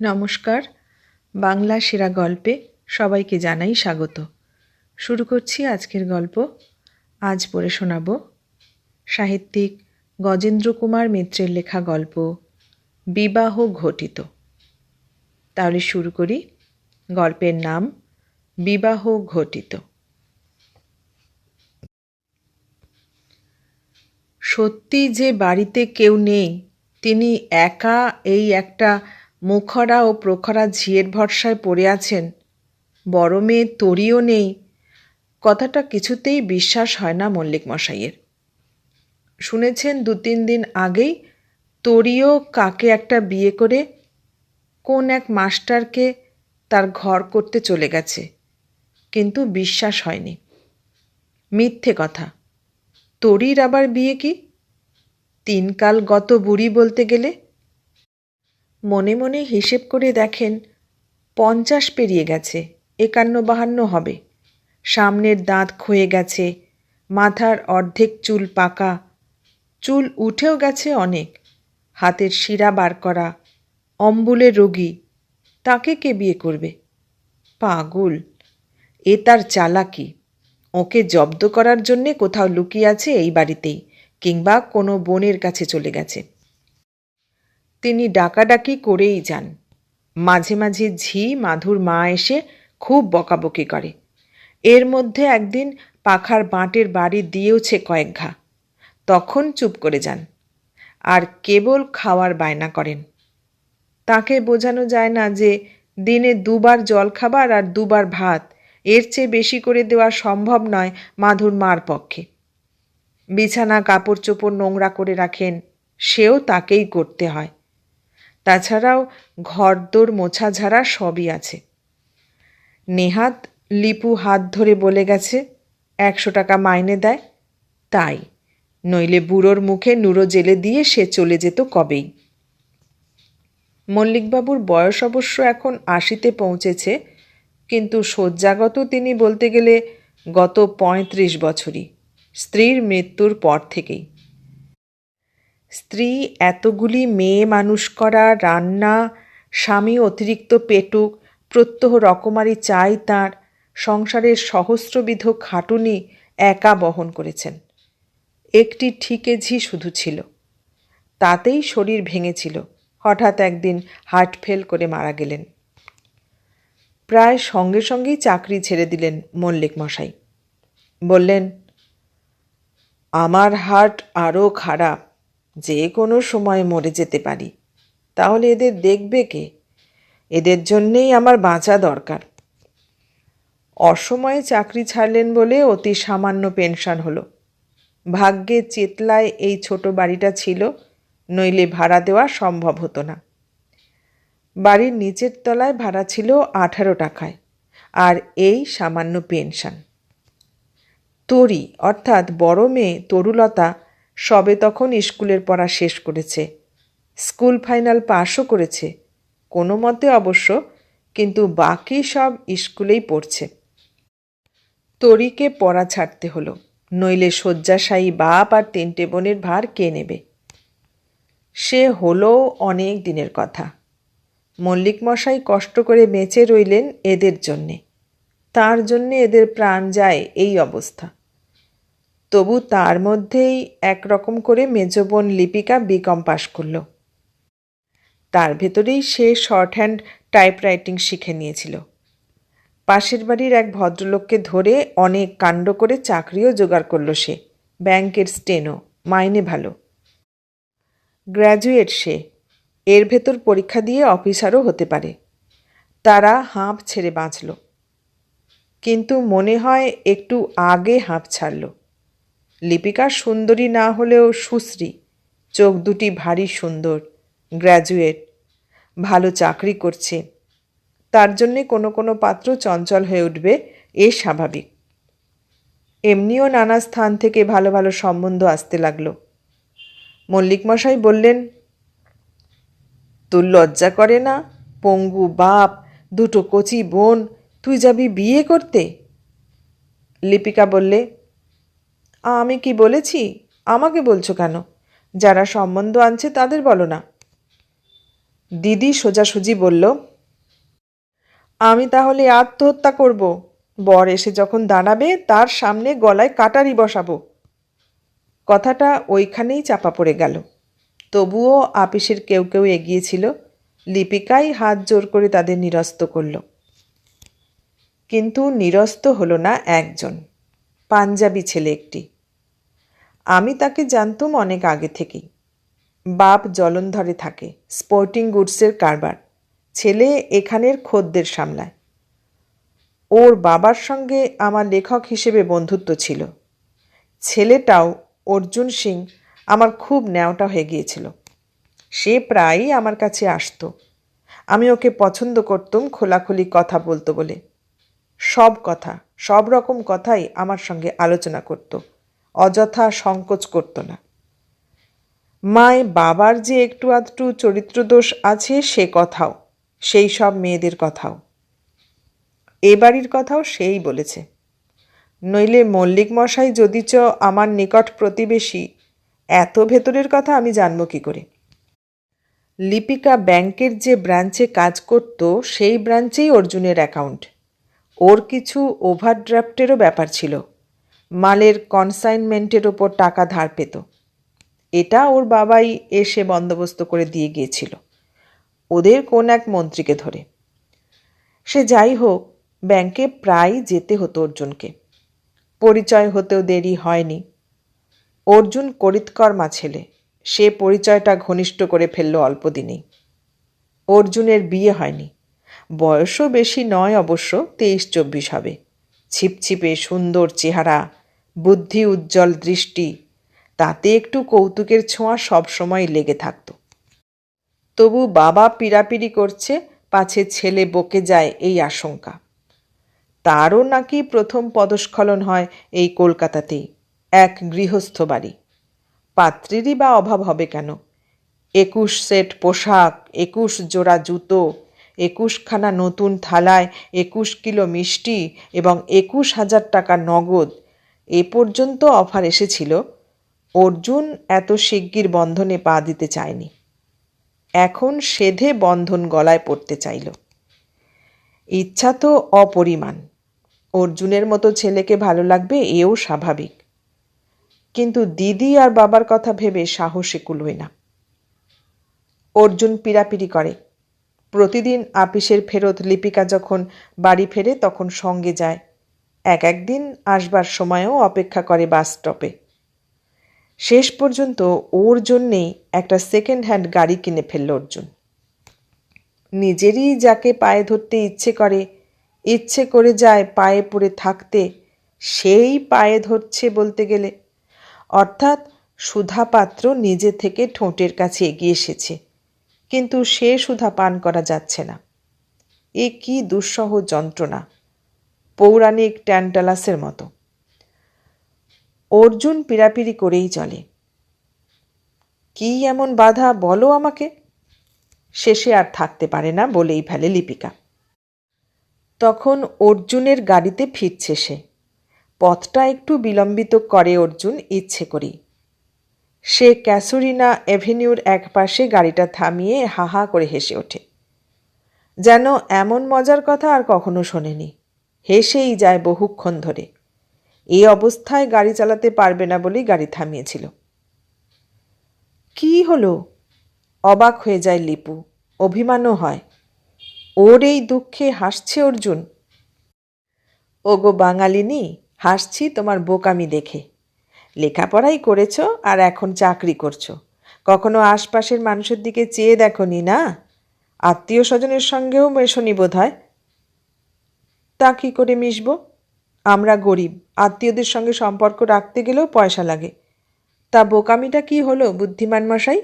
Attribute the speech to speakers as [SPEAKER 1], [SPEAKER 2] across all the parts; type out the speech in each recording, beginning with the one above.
[SPEAKER 1] নমস্কার। বাংলা সেরা গল্পে সবাইকে জানাই স্বাগত। শুরু করছি আজকের গল্প। আজ পড়ে শোনাব সাহিত্যিক গজেন্দ্র কুমার মিত্রের লেখা গল্প বিবাহ ঘটিত। তাহলে শুরু করি। গল্পের নাম বিবাহ ঘটিত। সত্যি যে বাড়িতে কেউ নেই, তিনি একা এই একটা মুখরা ও প্রখরা ঝিয়ের ভরসায় পড়ে আছেন। বড় মেয়ে তরিও নেই। কথাটা কিছুতেই বিশ্বাস হয় না মল্লিক মশাইয়ের। শুনেছেন দু তিন দিন আগেই তরিও কাকে একটা বিয়ে করে কোন এক মাস্টারকে তার ঘর করতে চলে গেছে। কিন্তু বিশ্বাস হয়নি। মিথ্যে কথা। তরির আবার বিয়ে কি? তিনকাল গত বুড়ি বলতে গেলে মনে মনে হিসেব করে দেখেন, পঞ্চাশ পেরিয়ে গেছে, একান্ন বাহান্ন হবে। সামনের দাঁত ক্ষয়ে গেছে, মাথার অর্ধেক চুল পাকা, চুল উঠেও গেছে অনেক, হাতের শিরা বার করা অম্বুলে রোগী, তাকে কে বিয়ে করবে? পাগল, এ তার চালাকি, ওকে জব্দ করার জন্যে কোথাও লুকিয়ে আছে এই বাড়িতেই, কিংবা কোনো বোনের কাছে চলে গেছে। তিনি ডাকাডাকি করেই যান। মাঝে মাঝে ঝি মাধুর মা এসে খুব বকাবকি করে। এর মধ্যে একদিন পাখার বাঁটের বাড়ি দিয়েওছে কয়েক ঘা। তখন চুপ করে যান। আর কেবল খাওয়ার বায়না করেন। তাকে বোঝানো যায় না যে দিনে দুবার জল খাবার আর দুবার ভাত, এর চেয়ে বেশি করে দেওয়া সম্ভব নয় মাধুর মার পক্ষে। বিছানা কাপড় চোপড় নোংরা করে রাখেন, সেও তাকেই করতে হয়। তাছাড়াও ঘরদোর মোছা ঝাড়া সবই আছে। নেহাত লিপু হাত ধরে বলে গেছে, একশো টাকা মাইনে দেয়। তাই, নইলে বুড়োর মুখে নুরো জেলে দিয়ে সে চলে যেত কবেই। মল্লিকবাবুর বয়স অবশ্য এখন আশিতে পৌঁছেছে, কিন্তু শয্যাগত তিনি বলতে গেলে গত পঁয়ত্রিশ বছরই, স্ত্রীর মৃত্যুর পর থেকেই। স্ত্রী, এতগুলি মেয়ে মানুষ করা, রান্না, স্বামী অতিরিক্ত পেটুক, প্রত্যহ রকমারি চাই তাঁর, সংসারের সহস্রবিধ খাটুনি একা বহন করেছেন। একটি ঠিকে ঝি শুধু ছিল। তাতেই শরীর ভেঙেছিল। হঠাৎ একদিন হার্ট ফেল করে মারা গেলেন। প্রায় সঙ্গে সঙ্গেই চাকরি ছেড়ে দিলেন মল্লিক মশাই। বললেন, আমার হার্ট আরও খারাপ। যে কোনো সময় মরে যেতে পারি। তাহলে এদের দেখবে কে? এদের জন্যেই আমার বাঁচা দরকার। অসময়ে চাকরি ছাড়লেন বলে অতি সামান্য পেনশন হলো। ভাগ্যে চেতলায় এই ছোট বাড়িটা ছিল, নইলে ভাড়া দেওয়া সম্ভব হতো না। বাড়ির নিচের তলায় ভাড়া ছিল আঠারো টাকায়, আর এই সামান্য পেনশন। তরি, অর্থাৎ বড় মেয়ে তরুলতা সবে তখন স্কুলের পড়া শেষ করেছে। স্কুল ফাইনাল পাশও করেছে। কোনো মতে অবশ্য, কিন্তু বাকি সব স্কুলেই পড়ছে। তরিকে পড়া ছাড়তে হলো, নইলে শয্যাশায়ী বাপ আর তিনটে বোনের ভার কে নেবে? সে হলো অনেক দিনের কথা। মল্লিক মশাই কষ্ট করে বেঁচে রইলেন এদের জন্যে। তার জন্যে এদের প্রাণ যায় এই অবস্থা। তবু তার মধ্যেই একরকম করে মেজ বোন লিপিকা বিকম পাশ করল। তার ভেতরেই সে শর্ট হ্যান্ড টাইপরাইটিং শিখে নিয়েছিল। পাশের বাড়ির এক ভদ্রলোককে ধরে অনেক কাণ্ড করে চাকরিও জোগাড় করল সে। ব্যাংকের স্টেনো মাইনে ভালো। গ্র্যাজুয়েট সে। এর ভেতর পরীক্ষা দিয়ে অফিসারও হতে পারে। তারা হাঁপ ছেড়ে বাঁচল। কিন্তু মনে হয় একটু আগে হাঁপ ছাড়ল। লিপিকা সুন্দরী না হলেও সুশ্রী, চোখ দুটি ভারী সুন্দর গ্র্যাজুয়েট ভালো চাকরি করছে। তার জন্যে কোনো কোনো পাত্র চঞ্চল হয়ে উঠবে, এ স্বাভাবিক। এমনিও নানা স্থান থেকে ভালো ভালো সম্বন্ধ আসতে লাগল। মল্লিক মশাই বললেন, তোর লজ্জা করে না? পঙ্গু, বাপ, দুটো কচি বোন, তুই যাবি বিয়ে করতে? লিপিকা বললে আমি কি বলেছি? আমাকে বলছো কেন? যারা সম্বন্ধ আনছে তাদের বলো না। দিদি সোজাসুজি বলল, আমি তাহলে আত্মহত্যা করব। বর এসে যখন দাঁড়াবে, তার সামনে গলায় কাটারি বসাবো। কথাটা ওইখানেই চাপা পড়ে গেল। তবুও আপিসের কেউ কেউ এগিয়েছিল। লিপিকাই হাত জোর করে তাদের নিরস্ত করল। কিন্তু নিরস্ত হলো না একজন। পাঞ্জাবি ছেলে একটি। আমি তাকে জানতুম অনেক আগে থেকেই। বাপ জলন্ধরে থাকে স্পোর্টিং গুডসের কারবার, ছেলে এখানের খদ্দের সামলায়। ওর বাবার সঙ্গে আমার লেখক হিসেবে বন্ধুত্ব ছিল। ছেলেটাও অর্জুন সিং আমার খুব ন্যাওটা হয়ে গিয়েছিল। সে প্রায়ই আমার কাছে আসতো। আমি ওকে পছন্দ করতুম খোলাখুলি কথা বলতো বলে। সব কথা, সব রকম কথাই আমার সঙ্গে আলোচনা করত। অযথা সংকোচ করতো না। মায় বাবার যে একটু আধটু চরিত্রদোষ আছে সে কথাও, সেই সব মেয়েদের কথাও। এ বাড়ির কথাও সেই বলেছে। নইলে মল্লিক মশাই যদিচ আমার নিকট প্রতিবেশী, এত ভেতরের কথা আমি জানব কি করে? লিপিকা ব্যাংকের যে ব্রাঞ্চে কাজ করত, সেই ব্রাঞ্চেই অর্জুনের অ্যাকাউন্ট। ওর কিছু ওভারড্রাফটেরও ব্যাপার ছিল। মালের কনসাইনমেন্টের ওপর টাকা ধার পেত। এটা ওর বাবাই এসে বন্দোবস্ত করে দিয়ে গিয়েছিল। ওদের কোন এক মন্ত্রীকে ধরে। সে যাই হোক, ব্যাংকে প্রায় যেতে হতো অর্জুনকে। পরিচয় হতেও দেরি হয়নি। অর্জুন করিতকর্মা ছেলে। সে পরিচয়টা ঘনিষ্ঠ করে ফেলল অল্প দিনেই অর্জুনের বিয়ে হয়নি। বয়সও বেশি নয় অবশ্য, তেইশ চব্বিশ হবে। ছিপছিপে সুন্দর চেহারা, বুদ্ধি উজ্জ্বল দৃষ্টি, তাতে একটু কৌতুকের ছোঁয়া সবসময় লেগে থাকত। তবু বাবা পিড়াপিড়ি করছে, পাছে ছেলে বকে যায় এই আশঙ্কা। তারও নাকি প্রথম পদস্খলন হয় এই কলকাতাতেই, এক গৃহস্থ বাড়ি। পাত্রীরই বা অভাব হবে কেন? একুশ সেট পোশাক, একুশ জোড়া জুতো একুশখানা নতুন থালায় একুশ কিলো মিষ্টি এবং একুশ হাজার টাকা নগদ। এ পর্যন্ত অফার এসেছিল। অর্জুন এত শিগগির বন্ধনে পা দিতে চায়নি। এখন সেধে বন্ধন গলায় পড়তে চাইল। ইচ্ছা তো অপরিমাণ। অর্জুনের মতো ছেলেকে ভালো লাগবে এও স্বাভাবিক। কিন্তু দিদি আর বাবার কথা ভেবে সাহসে কুলোয় না। অর্জুন পিড়াপিড়ি করে। প্রতিদিন আপিসের ফেরত লিপিকা যখন বাড়ি ফেরে তখন সঙ্গে যায়। এক একদিন আসবার সময়ও অপেক্ষা করে বাস স্টপে। শেষ পর্যন্ত ওর জন্যেই একটা সেকেন্ড হ্যান্ড গাড়ি কিনে ফেলল অর্জুন। নিজেরই যাকে পায়ে ধরতে ইচ্ছে করে ইচ্ছে করে যায় পায়ে পড়ে থাকতে, সেই পায়ে ধরছে বলতে গেলে। অর্থাৎ সুধা পাত্র নিজে থেকে ঠোঁটের কাছে এগিয়ে এসেছে। কিন্তু সে সুধা পান করা যাচ্ছে না। এ কি দুঃসহ যন্ত্রণা, পৌরাণিক ট্যান্টালাসের মতো। অর্জুন পিড়াপিড়ি করেই চলে। কি এমন বাধা বলো আমাকে? শেষে আর থাকতে পারে না বলেই ফেলে লিপিকা। তখন অর্জুনের গাড়িতে ফিরছে সে। পথটা একটু বিলম্বিত করে অর্জুন ইচ্ছে করেই। সে ক্যাসুরিনা অ্যাভিনিউর এক পাশে গাড়িটা থামিয়ে হা হা করে হেসে ওঠে। যেন এমন মজার কথা আর কখনো শোনেনি। হেসেই যায় বহুক্ষণ ধরে। এই অবস্থায় গাড়ি চালাতে পারবে না বলেই গাড়ি থামিয়েছিল। কি হলো? অবাক হয়ে যায় লিপু। অভিমানও হয়। ওর এই দুঃখে হাসছে অর্জুন। ওগো বাঙালিনী, হাসছি তোমার বোকামি দেখে। লেখাপড়াই করেছ আর এখন চাকরি করছ। কখনো আশপাশের মানুষের দিকে চেয়ে দেখনি না আত্মীয় স্বজনের সঙ্গেও মেশনি বোধ হয় তা কী করে মিশব? আমরা গরিব, আত্মীয়দের সঙ্গে সম্পর্ক রাখতে গেলেও পয়সা লাগে। তা বোকামিটা কি হলো, বুদ্ধিমান মশাই?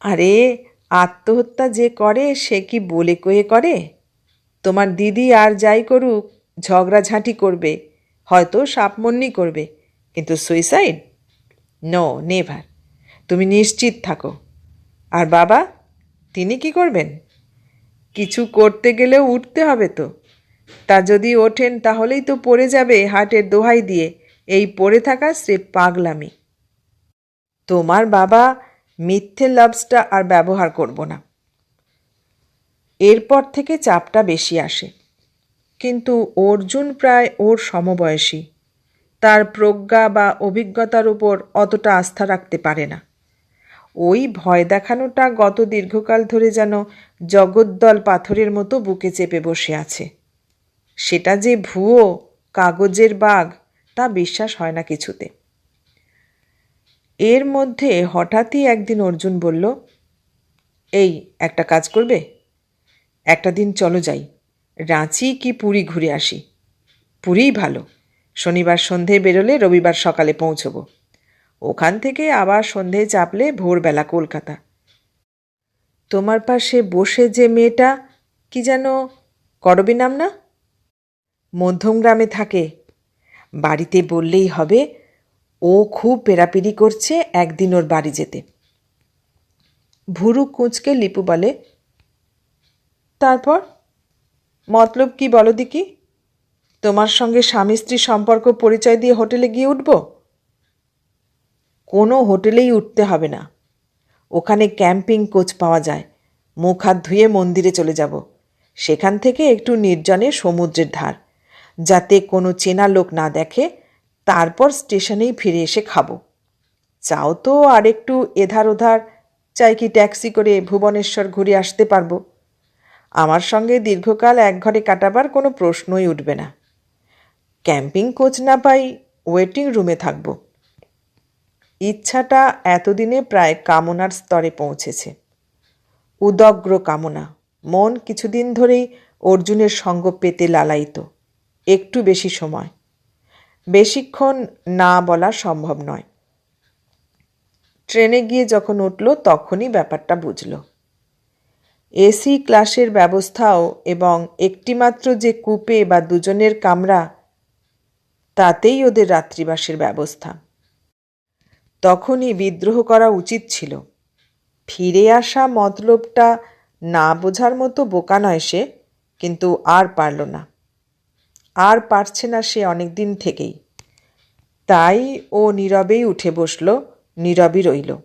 [SPEAKER 1] আরে, আত্মহত্যা যে করে, সে কি বলে কয়ে করে? তোমার দিদি আর যাই করুক, ঝগড়াঝাঁটি করবে, হয়তো সাপমন্নি করবে। কিন্তু সুইসাইড নো নেভার তুমি নিশ্চিত থাকো। আর বাবা, তিনি কি করবেন? কিছু করতে গেলেও উঠতে হবে তো। তা যদি ওঠেন, তাহলেই তো পড়ে যাবে হাটের দোহাই দিয়ে। এই পড়ে থাকা স্রেফ পাগলামি। তোমার বাবা মিথ্যে লাভসটা আর ব্যবহার করব না। এরপর থেকে চাপটা বেশি আসে। কিন্তু অর্জুন প্রায় ওর সমবয়সী। তার প্রজ্ঞা বা অভিজ্ঞতার উপর অতটা আস্থা রাখতে পারে না। ওই ভয় দেখানোটা গত দীর্ঘকাল ধরে যেন জগদ্দল পাথরের মতো বুকে চেপে বসে আছে। সেটা যে ভুয়ো, কাগজের বাঘ, তা বিশ্বাস হয় না কিছুতে। এর মধ্যে হঠাৎই একদিন অর্জুন বলল, এই, একটা কাজ করবে? একটা দিন চলো যাই। রাঁচি কি পুরী ঘুরে আসি। পুরীই ভালো। শনিবার সন্ধে বেরোলে রবিবার সকালে পৌঁছবো। ওখান থেকে আবার সন্ধেয় চাপলে ভোরবেলা কলকাতা। তোমার পাশে বসে যে মেয়েটা, কি যেন, করবি নাম না? মধ্যমগ্রামে থাকে। বাড়িতে বললেই হবে, ও খুব পেরাপিরি করছে একদিন ওর বাড়ি যেতে। ভুরু কুঁচকে লিপু বলে, তারপর? মতলব কি বলো দিকি তোমার সঙ্গে স্বামী স্ত্রী সম্পর্ক পরিচয় দিয়ে হোটেলে গিয়ে উঠব? কোনো হোটেলেই উঠতে হবে না। ওখানে ক্যাম্পিং কোচ পাওয়া যায়। মুখ হাত ধুয়ে মন্দিরে চলে যাব। সেখান থেকে একটু নির্জনে সমুদ্রের ধার। যাতে কোনো চেনা লোক না দেখে, তারপর স্টেশনেই ফিরে এসে খাব। চাও তো আর একটু এধার ওধার চাই কি ট্যাক্সি করে ভুবনেশ্বর ঘুরে আসতে পারব। আমার সঙ্গে দীর্ঘকাল এক ঘরে কাটাবার কোনো প্রশ্নই উঠবে না। ক্যাম্পিং কোচ না পাই ওয়েটিং রুমে থাকব। ইচ্ছাটা এতদিনে প্রায় কামনার স্তরে পৌঁছেছে। উদগ্র কামনা, মন কিছুদিন ধরেই অর্জুনের সঙ্গ পেতে লালায়িত, একটু বেশি সময়। বেশিক্ষণ না বলা সম্ভব নয়। ট্রেনে গিয়ে যখন উঠল, তখনই ব্যাপারটা বুঝল। এসি ক্লাসের ব্যবস্থাও এবং একটিমাত্র যে কূপে বা দুজনের কামরা তাতেই ওদের রাত্রিবাসের ব্যবস্থা। তখনই বিদ্রোহ করা উচিত ছিল। ফিরে আসা মতলবটা না বোঝার মতো বোকা নয় সে, কিন্তু আর পারল না। আর পারছে না সে অনেক দিন থেকেই। তাই ও নীরবেই উঠে বসল, নীরবই রইল।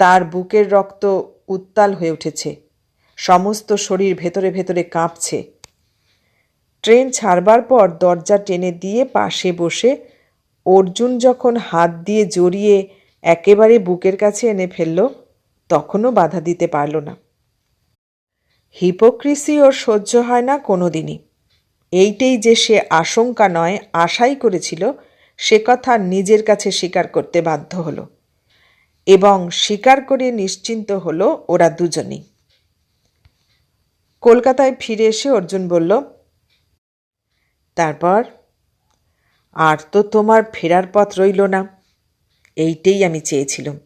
[SPEAKER 1] তার বুকের রক্ত উত্তাল হয়ে উঠেছে। সমস্ত শরীর ভেতরে ভেতরে কাঁপছে। ট্রেন ছাড়বার পর দরজা টেনে দিয়ে পাশে বসে অর্জুন যখন হাত দিয়ে জড়িয়ে একেবারে বুকের কাছে এনে ফেলল, তখনও বাধা দিতে পারল না। হিপোক্রিসি ওর সহ্য হয় না কোনো দিনই এইটেই যে সে আশঙ্কা নয়, আশাই করেছিল, সে কথা নিজের কাছে স্বীকার করতে বাধ্য হলো। এবং স্বীকার করে নিশ্চিন্ত হলো ওরা দুজনেই। কলকাতায় ফিরে এসে অর্জুন বলল তারপর, আর তো তোমার ফেরার পথ রইল না। এইটেই আমি চেয়েছিলাম।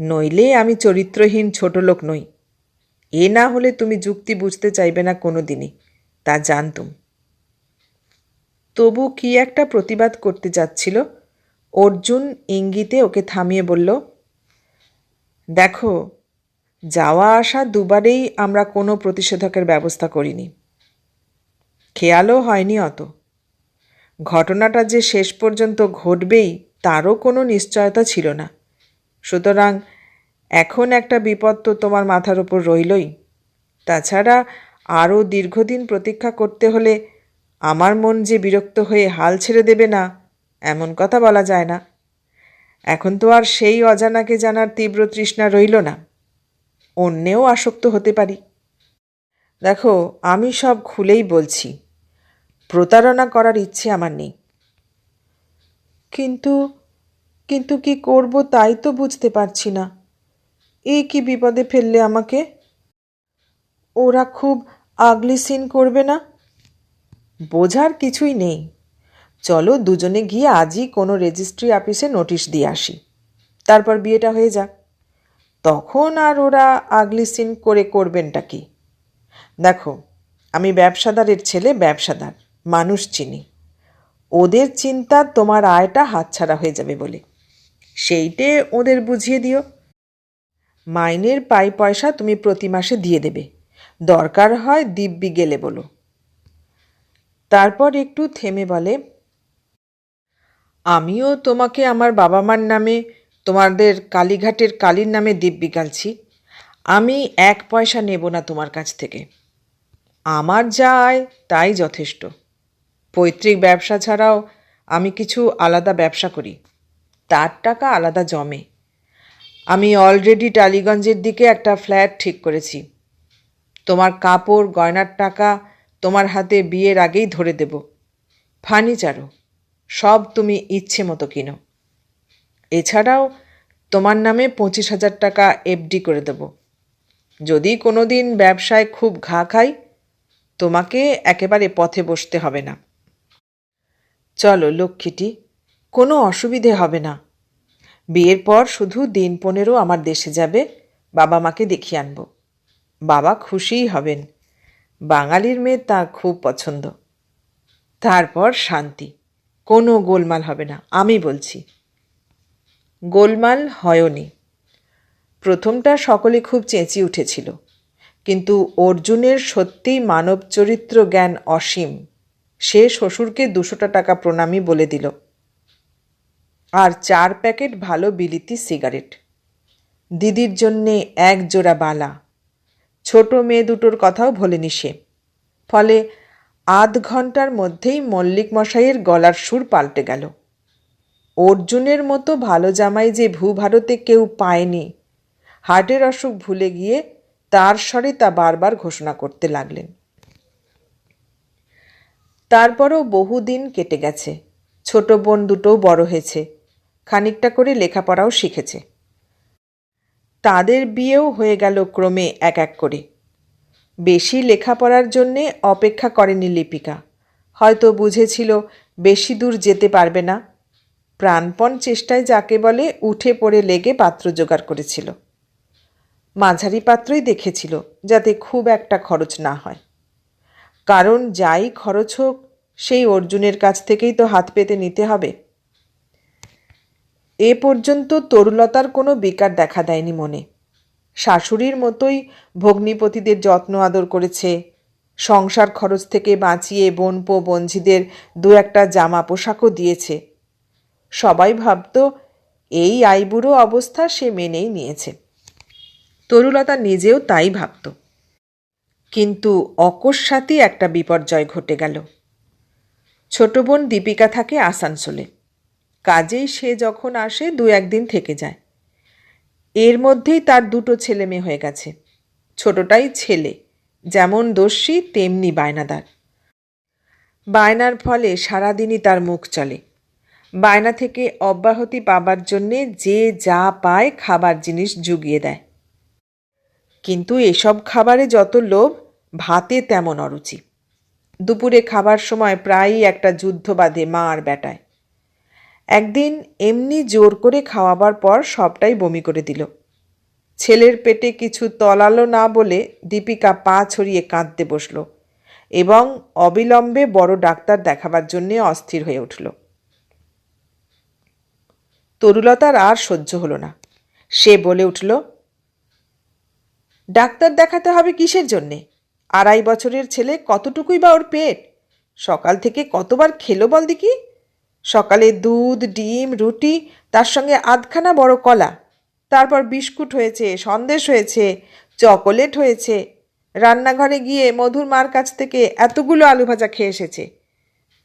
[SPEAKER 1] নইলে আমি চরিত্রহীন ছোট লোক নই। এ না হলে তুমি যুক্তি বুঝতে চাইবে না কোনো দিনই তা জানতুম। তবু কি একটা প্রতিবাদ করতে যাচ্ছিল, অর্জুন ইঙ্গিতে ওকে থামিয়ে বলল, দেখো, যাওয়া আসা দুবারেই আমরা কোনো প্রতিষেধকের ব্যবস্থা করিনি। খেয়ালও হয়নি অত। ঘটনাটা যে শেষ পর্যন্ত ঘটবেই, তারও কোনো নিশ্চয়তা ছিল না। সুতরাং এখন একটা বিপদ তো তোমার মাথার ওপর রইলই। তাছাড়া আরও দীর্ঘদিন প্রতীক্ষা করতে হলে আমার মন যে বিরক্ত হয়ে হাল ছেড়ে দেবে না, এমন কথা বলা যায় না। এখন তো আর সেই অজানাকে জানার তীব্র তৃষ্ণা রইল না। অন্যেও আসক্ত হতে পারি। দেখো, আমি সব খুলেই বলছি। প্রতারণা করার ইচ্ছে আমার নেই। কিন্তু কিন্তু কি করব তাই তো বুঝতে পারছি না। এই কি বিপদে ফেললে আমাকে? ওরা খুব আগলি সিন করবে না? বোঝার কিছুই নেই। চলো দুজনে গিয়ে আজই কোনো রেজিস্ট্রি অফিসে নোটিশ দিয়ে আসি। তারপর বিয়েটা হয়ে যাক। তখন আর ওরা আগলি সিন করে করবেনটা কি? দেখো, আমি ব্যবসাদারের ছেলে ব্যবসাদার। মানুষ চিনি। ওদের চিন্তা তোমার আয়টা হাতছাড়া হয়ে যাবে বলে। সেইটে ওদের বুঝিয়ে দিও। মাইনের পাই পয়সা তুমি প্রতি মাসে দিয়ে দেবে। দরকার হয় দিব্যি গেলে বলো। তারপর একটু থেমে বলে, আমিও তোমাকে আমার বাবা মার নামে, তোমাদের কালীঘাটের কালীর নামে দিব্যি গালছি। আমি এক পয়সা নেব না তোমার কাছ থেকে। আমার যা আয় তাই যথেষ্ট। পৈতৃক ব্যবসা ছাড়াও আমি কিছু আলাদা ব্যবসা করি। তার টাকা আলাদা জমে। আমি অলরেডি টালিগঞ্জের দিকে একটা ফ্ল্যাট ঠিক করেছি। তোমার কাপড়, গয়নার টাকা তোমার হাতে বিয়ের আগেই ধরে দেব। ফার্নিচারও, সব তুমি ইচ্ছে মতো কিনো। এছাড়াও তোমার নামে পঁচিশ হাজার টাকা এফডি করে দেব। যদি কোনো দিন ব্যবসায় খুব ঘা খাই, তোমাকে একেবারে পথে বসতে হবে না। চলো লক্ষ্মীটি, কোনো অসুবিধে হবে না। বিয়ের পর শুধু দিন পনেরো আমার দেশে যাবে, বাবা মাকে দেখিয়ে আনব। বাবা খুশিই হবেন। বাঙালির মেয়ে তা খুব পছন্দ। তারপর শান্তি, কোনো গোলমাল হবে না, আমি বলছি। গোলমাল হয়নি। প্রথমটা সকলে খুব চেঁচিয়ে উঠেছিল, কিন্তু অর্জুনের সত্যিই মানব চরিত্র জ্ঞান অসীম। সে শ্বশুরকে দুশোটা টাকা প্রণামী বলে দিল। আর চার প্যাকেট ভালো বিলিতি সিগারেট। দিদির জন্যে এক জোড়া বালা। ছোট মেয়ে দুটোর কথাও ভোলেনি সে। ফলে আধ ঘণ্টার মধ্যেই মল্লিক মশাইয়ের গলার সুর পাল্টে গেল। অর্জুনের মতো ভালো জামাই যে ভূভারতে কেউ পায়নি, হার্টের অসুখ ভুলে গিয়ে তার স্বরে তা বারবার ঘোষণা করতে লাগলেন। তারপরও বহুদিন কেটে গেছে। ছোট বোন দুটোও বড় হয়েছে। খানিকটা করে লেখাপড়াও শিখেছে। তাদের বিয়েও হয়ে গেল ক্রমে এক এক করে। বেশি লেখাপড়ার জন্যে অপেক্ষা করেনি লিপিকা। হয়তো বুঝেছিল, বেশি দূর যেতে পারবে না। প্রাণপণ চেষ্টায় যাকে বলে উঠে পড়ে লেগে পাত্র জোগাড় করেছিল। মাঝারি পাত্রই দেখেছিল, যাতে খুব একটা খরচ না হয়। কারণ যাই খরচ হোক, সেই অর্জুনের কাছ থেকেই তো হাত পেতে নিতে হবে। এ পর্যন্ত তরুলতার কোনো বিকার দেখা দেয়নি মনে। শাশুড়ির মতোই ভগ্নিপতিদের যত্ন আদর করেছে। সংসার খরচ থেকে বাঁচিয়ে বোনপো বঞ্ঝিদের দু একটা জামা পোশাকও দিয়েছে। সবাই ভাবত এই আইবুড়ো অবস্থা সে মেনেই নিয়েছে। তরুলতা নিজেও তাই ভাবত। কিন্তু অকস্মাতই একটা বিপর্যয় ঘটে গেল। ছোট বোন দীপিকা থাকে আসানসোলে। কাজেই সে যখন আসে, দু একদিন থেকে যায়। এর মধ্যেই তার দুটো ছেলে মেয়ে হয়ে গেছে। ছোটটাই ছেলে, যেমন দস্যি, তেমনি বায়নাদার। বায়নার ফলে সারাদিনই তার মুখ চলে। বায়না থেকে অব্যাহতি পাবার জন্যে যে যা পায় খাবার জিনিস জুগিয়ে দেয়। কিন্তু এসব খাবারে যত লোভ ভাতে তেমন অরুচি। দুপুরে খাবার সময় প্রায়ই একটা যুদ্ধ বাঁধে মা আর বেটায় একদিন এমনি জোর করে খাওয়াবার পর সবটাই বমি করে দিল। ছেলের পেটে কিছু তলালো না বলে দীপিকা পা ছড়িয়ে কাঁদতে বসল এবং অবিলম্বে বড় ডাক্তার দেখাবার জন্যে অস্থির হয়ে উঠল। তরুলতার আর সহ্য হলো না। সে বলে উঠল, ডাক্তার দেখাতে হবে কিসের জন্যে? আড়াই বছরের ছেলে কতটুকুই বা ওর পেট? সকাল থেকে কতবার খেলো বল দেখি? সকালে দুধ, ডিম, রুটি, তার সঙ্গে আধখানা বড় কলা, তারপর বিস্কুট হয়েছে, সন্দেশ হয়েছে, চকোলেট হয়েছে। রান্নাঘরে গিয়ে মধুর মার কাছ থেকে এতগুলো আলু ভাজা খেয়ে এসেছে।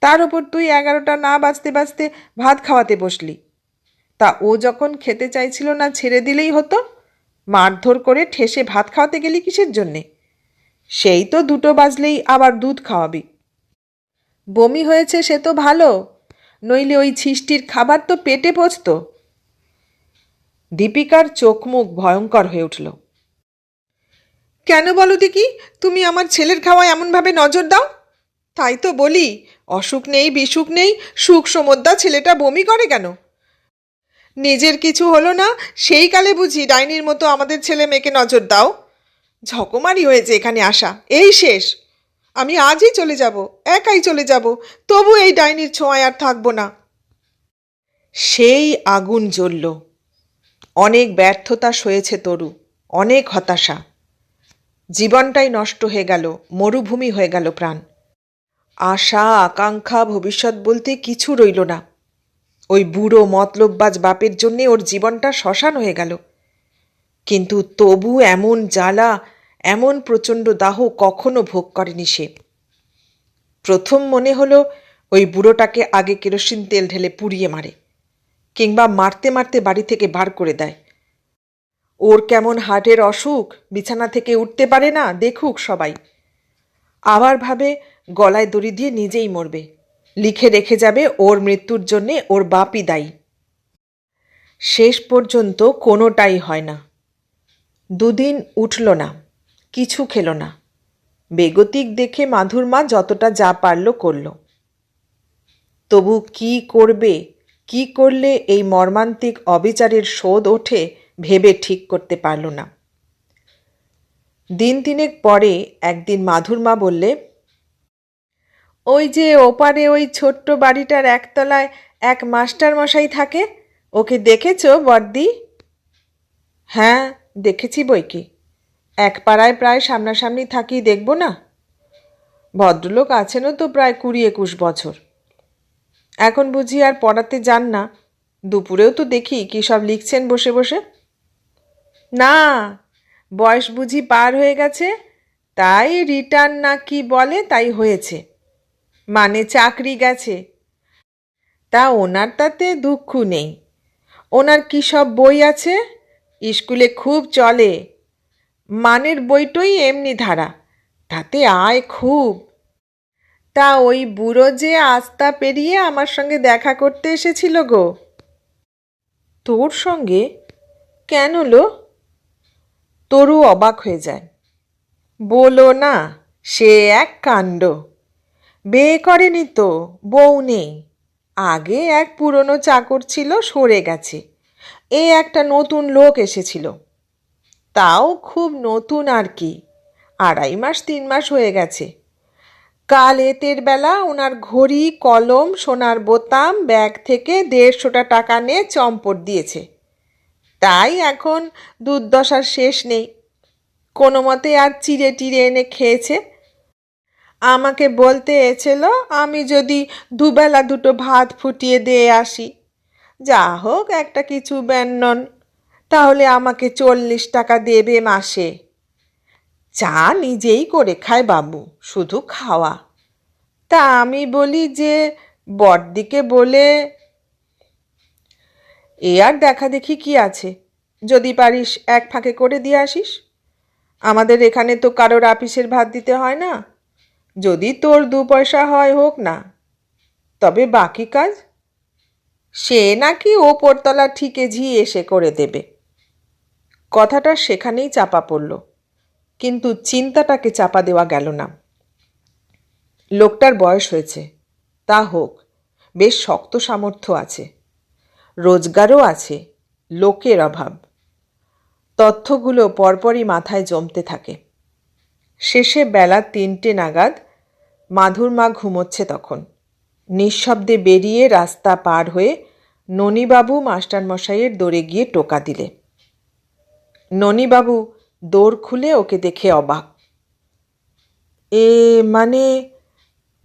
[SPEAKER 1] তার ওপর তুই এগারোটা না বাজতে বাজতে ভাত খাওয়াতে বসলি। তা ও যখন খেতে চাইছিল না ছেড়ে দিলেই হতো? মারধর করে ঠেসে ভাত খাওয়াতে গেলি কিসের জন্যে? সেই তো দুটো বাজলেই আবার দুধ খাওয়াবি। বমি হয়েছে সে তো ভালো, নইলে ওই ছিষ্টির খাবার তো পেটে পচত। দীপিকার চোখ মুখ ভয়ঙ্কর হয়ে উঠল। কেন বলো দেখি তুমি আমার ছেলের খাওয়ায় এমনভাবে নজর দাও? তাই তো বলি, অসুখ নেই, বিসুখ নেই, সুখ সমদ্দা ছেলেটা বমি করে কেন? নিজের কিছু হলো না, সেই কালে বুঝি ডাইনির মতো আমাদের ছেলে মেয়েকে নজর দাও। ঝকমারি হয়েছে এখানে আসা। এই শেষ। আমি আজই চলে যাব, একাই চলে যাব, তবু এই ডাইনির ছোঁয়ায় আর থাকব না। সেই আগুন জ্বলল। অনেক ব্যর্থতা সয়েছে তরু, অনেক হতাশা। জীবনটাই নষ্ট হয়ে গেল, মরুভূমি হয়ে গেল প্রাণ। আশা, আকাঙ্ক্ষা, ভবিষ্যৎ বলতে কিছু রইল না। ওই বুড়ো মতলববাজ বাপের জন্যে ওর জীবনটা শ্মশান হয়ে গেল। কিন্তু তবু এমন জ্বালা, এমন প্রচণ্ড দাহ কখনো ভোগ করেনি সে। প্রথম মনে হলো ওই বুড়োটাকে আগে কেরোসিন তেল ঢেলে পুড়িয়ে মারে, কিংবা মারতে মারতে বাড়ি থেকে বার করে দেয়। ওর কেমন হার্টের অসুখ, বিছানা থেকে উঠতে পারে না, দেখুক সবাই। আবার ভাবে গলায় দড়ি দিয়ে নিজেই মরবে, লিখে রেখে যাবে ওর মৃত্যুর জন্যে ওর বাপই দায়ী। শেষ পর্যন্ত কোনোটাই হয় না। দুদিন উঠল না, কিছু খেলো না। বেগতিক দেখে মাধুর মা যতটা যা পারল করল। তবু কি করবে, কি করলে এই মর্মান্তিক অবিচারের শোধ ওঠে ভেবে ঠিক করতে পারল না। দিন তিনেক পরে একদিন মাধুর মা বললে, ওই যে ওপারে ওই ছোট্ট বাড়িটার একতলায় এক মাস্টার মশাই থাকে, ওকে দেখেছ বর্দি হ্যাঁ দেখেছি বই কি? এক পাড়ায় প্রায় সামনাসামনি থাকি দেখব না? ভদ্রলোক আছেনও তো প্রায় কুড়ি একুশ বছর। এখন বুঝি আর পড়াতে যান না। দুপুরেও তো দেখি কী সব লিখছেন বসে বসে। না, বয়স বুঝি পার হয়ে গেছে, তাই রিটার্ন না কি বলে তাই হয়েছে। মানে চাকরি গেছে। তা ওনার তাতে দুঃখ নেই। ওনার কী সব বই আছে? স্কুলে খুব চলে। মানের বইটই এমনি ধারা, তাতে আয় খুব। তা ওই বুড়ো যে আস্তা পেরিয়ে আমার সঙ্গে দেখা করতে এসেছিল গো। তোর সঙ্গে? কেন লো? তরু অবাক হয়ে যায়। বলো না, সে এক কাণ্ড। বিয়ে করেনি তো, বউ নেই। আগে এক পুরনো চাকর ছিল, সরে গেছে। এ একটা নতুন লোক এসেছিল। তাও খুব নতুন আর কি। আড়াই মাস, তিন মাস হয়ে গেছে। কাল এতের বেলা ওনার ঘড়ি, কলম, সোনার বোতাম, ব্যাগ থেকে দেড়শোটা টাকা নিয়ে চম্পট দিয়েছে। তাই এখন দুর্দশার শেষ নেই। কোনো মতে আর চিড়ে টিড়ে এনে খেয়েছে। আমাকে বলতে এছিল আমি যদি দুবেলা দুটো ভাত ফুটিয়ে দিয়ে আসি যা হোক একটা কিছু ব্যঞ্জন তাহলে আমাকে চল্লিশ টাকা দেবে মাসে। চা নিজেই করে খায় বাবু, শুধু খাওয়া। তা আমি বলি যে, বড়দিকে বলে, এ আর দেখা দেখি কি আছে। যদি পারিস এক ফাঁকে করে দিয়ে আসিস। আমাদের এখানে তো কারোর আপিসের ভাত দিতে হয় না। যদি তোর দু পয়সা হয় হোক না। তবে বাকি কাজ সে নাকি ওপরতলা ঠিকে ঝি এসে করে দেবে। কথাটা সেখানেই চাপা পড়ল, কিন্তু চিন্তাটাকে চাপা দেওয়া গেল না। লোকটার বয়স হয়েছে, তা হোক, বেশ শক্ত সামর্থ্য আছে, রোজগারও আছে, লোকের অভাব। তথ্যগুলো পরপরই মাথায় জমতে থাকে। শেষে বেলা তিনটে নাগাদ মাধুর মা ঘুমোচ্ছে তখন। নিঃশব্দে বেরিয়ে রাস্তা পার হয়ে ননীবাবু মাস্টারমশাইয়ের দৌড়ে গিয়ে টোকা দিলে। ননীবাবু দৌড় খুলে ওকে দেখে অবাক। এ মানে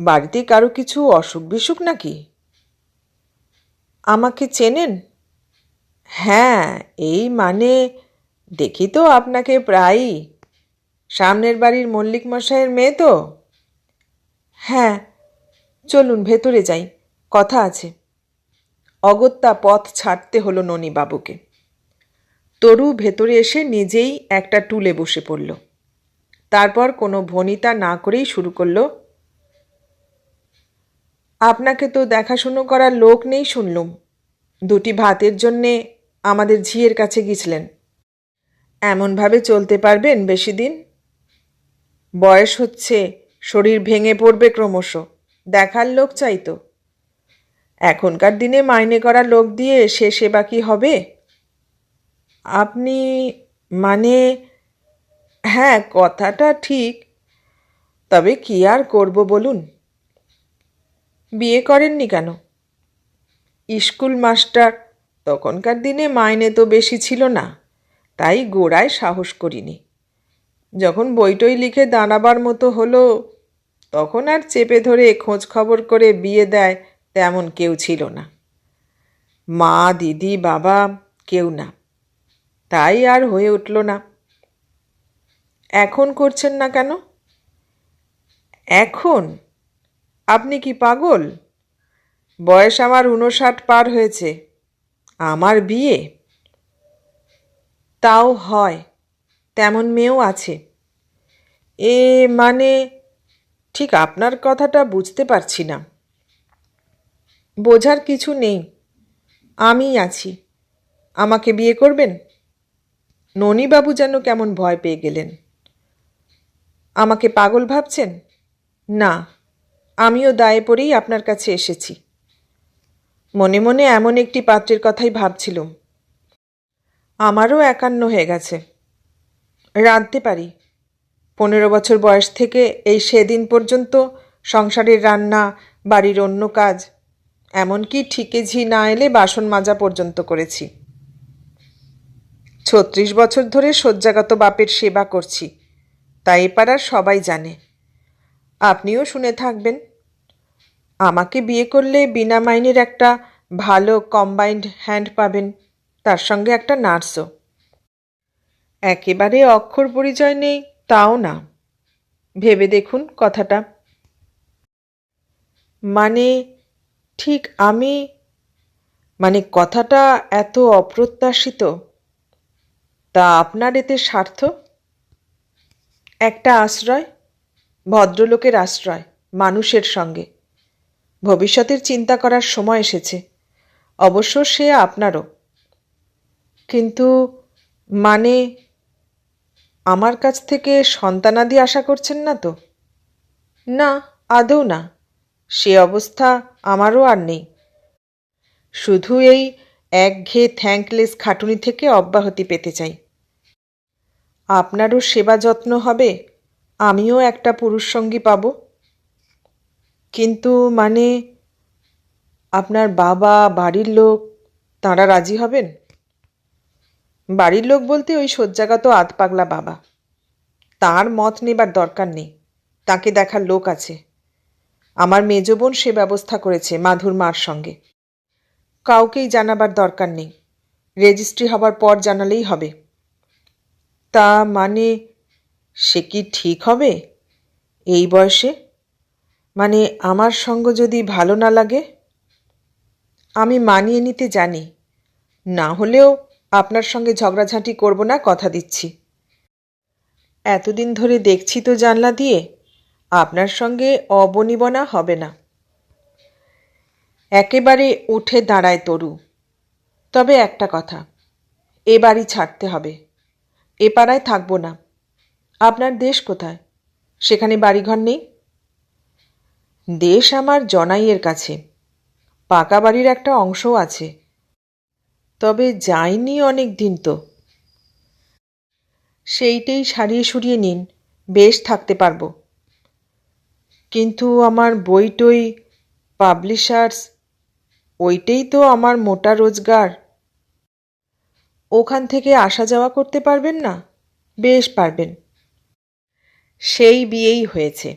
[SPEAKER 1] বাড়িতে কারও কিছু অসুখ বিসুখ নাকি? আমাকে চেনেন? হ্যাঁ এই মানে দেখি তো আপনাকে প্রায়ই। সামনের বাড়ির মল্লিক মশাইয়ের মেয়ে তো? হ্যাঁ চলুন ভেতরে যাই, কথা আছে। অগত্যা পথ ছাড়তে হলো ননীবাবুকে। তরু ভেতরে এসে নিজেই একটা টুলে বসে পড়ল। তারপর কোনো ভনিতা না করেই শুরু করল, আপনাকে তো দেখাশুনো করার লোক নেই শুনলুম। দুটি ভাতের জন্যে আমাদের ঝিয়ের কাছে গিয়েছিলেন। এমনভাবে চলতে পারবেন বেশি দিন? বয়স হচ্ছে, শরীর ভেঙে পড়বে ক্রমশ। দেখার লোক চাই তো। এখনকার দিনে মাইনে করা লোক দিয়ে সে সেবা কি হবে? আপনি মানে হ্যাঁ কথাটা ঠিক, তবে কি আর করব বলুন? বিয়ে করেননি কেন? স্কুল মাস্টার, তখনকার দিনে মাইনে তো বেশি ছিল না, তাই গোড়ায় সাহস করিনি। যখন বইটই লিখে দাঁড়াবার মতো হলো তখন আর চেপে ধরে খোঁজ খবর করে বিয়ে দেয় তেমন কেউ ছিল না। মা, দিদি, বাবা কেউ না। তাই আর হয়ে উঠল না। এখন করছেন না কেন? এখন? আপনি কি পাগল? বয়স আমার উনষাট পার হয়েছে। আমার বিয়ে? তাও হয়, তেমন মেয়েও আছে। এ মানে ঠিক আপনার কথাটা বুঝতে পারছি না। বোঝার কিছু নেই। আমি আছি। আমাকে বিয়ে করবেন? ননীবাবু যেন কেমন ভয় পেয়ে গেলেন। আমাকে পাগল ভাবছেন? না, আমিও দায়ে পড়েই আপনার কাছে এসেছি। মনে মনে এমন একটি পাত্রের কথাই ভাবছিলুম। আমারও একান্ন হয়ে গেছে। রাঁধতে পারি। পনেরো বছর বয়স থেকে এই সেদিন পর্যন্ত সংসারের রান্না, বাড়ির অন্য কাজ, এমনকি ঠিকে ঝি না এলে বাসন মাজা পর্যন্ত করেছি। ছত্রিশ বছর ধরে শয্যাগত বাপের সেবা করছি, তাই পাড়ার সবাই জানে। আপনিও শুনে থাকবেন। আমাকে বিয়ে করলে বিনা মাইনের একটা ভালো কম্বাইন্ড হ্যান্ড পাবেন, তার সঙ্গে একটা নার্সও। একেবারে অক্ষর পরিচয় নেই তাও না। ভেবে দেখুন কথাটা। মানে ঠিক আমি মানে কথাটা এত অপ্রত্যাশিত, তা আপনার এতে স্বার্থ? একটা আশ্রয়, ভদ্রলোকের আশ্রয়, মানুষের সঙ্গে। ভবিষ্যতের চিন্তা করার সময় এসেছে, অবশ্য সে আপনারও। কিন্তু মানে আমার কাছ থেকে সন্তানাদি আশা করছেন না তো? না, আদৌ না। সে অবস্থা আমারও আর নেই। শুধু এই একঘেয়ে থ্যাঙ্কলেস খাটুনি থেকে অব্যাহতি পেতে চাই। আপনারও সেবা যত্ন হবে, আমিও একটা পুরুষ সঙ্গী পাব। কিন্তু মানে আপনার বাবা, বাড়ির লোক, তাঁরা রাজি হবেন? বাড়ির লোক বলতে ওই শয্যাগত আধ পাগলা বাবা। তার মত নেবার দরকার নেই, তাকে দেখার লোক আছে। আমার মেজ বোন সে ব্যবস্থা করেছে মাধুর মার সঙ্গে। কাউকেই জানাবার দরকার নেই, রেজিস্ট্রি হবার পর জানালেই হবে। তা মানে সে কি ঠিক হবে এই বয়সে? মানে আমার সঙ্গ যদি ভালো না লাগে? আমি মানিয়ে নিতে জানি, না হলেও আপনার সঙ্গে ঝগড়াঝাঁটি করব না, কথা দিচ্ছি। এতদিন ধরে দেখছি তো জানলা দিয়ে, আপনার সঙ্গে অবনিবনা হবে না। একেবারে উঠে দাঁড়ায় তরু। তবে একটা কথা, এ বাড়ি ছাড়তে হবে। এ পাড়ায় থাকব না। আপনার দেশ কোথায়? সেখানে বাড়িঘর নেই? দেশ আমার জনাইয়ের কাছে। পাকা বাড়ির একটা অংশও আছে। তবে যাইনি অনেক দিন তো। সেইটাই সারিয়ে সুরিয়ে নিন, বেশ থাকতে পারব। কিন্তু আমার বই টই পাবলিশার্স, ওইটাই তো আমার মোটা রোজগার। ওখান থেকে আসা যাওয়া করতে পারবেন না? বেশ পারবেন। সেই বিয়েই হয়েছে।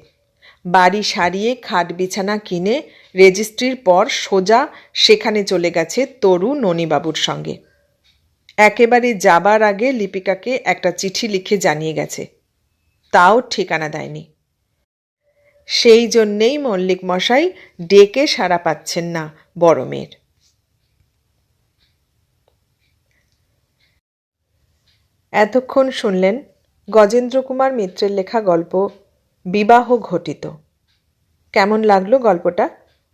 [SPEAKER 1] বাড়ি সারিয়ে খাট বিছানা কিনে রেজিস্ট্রির পর সোজা সেখানে চলে গেছে তরু ননীবাবুর সঙ্গে। একেবারে যাবার আগে লিপিকাকে একটা চিঠি লিখে জানিয়ে গেছে। তাও ঠিকানা দেয়নি। সেই জন্যেই মল্লিক মশাই ডেকে সাড়া পাচ্ছেন না বড় মেয়ের। এতক্ষণ শুনলেন গজেন্দ্র কুমার মিত্রের লেখা গল্প বিবাহ ঘটিত। কেমন লাগল গল্পটা?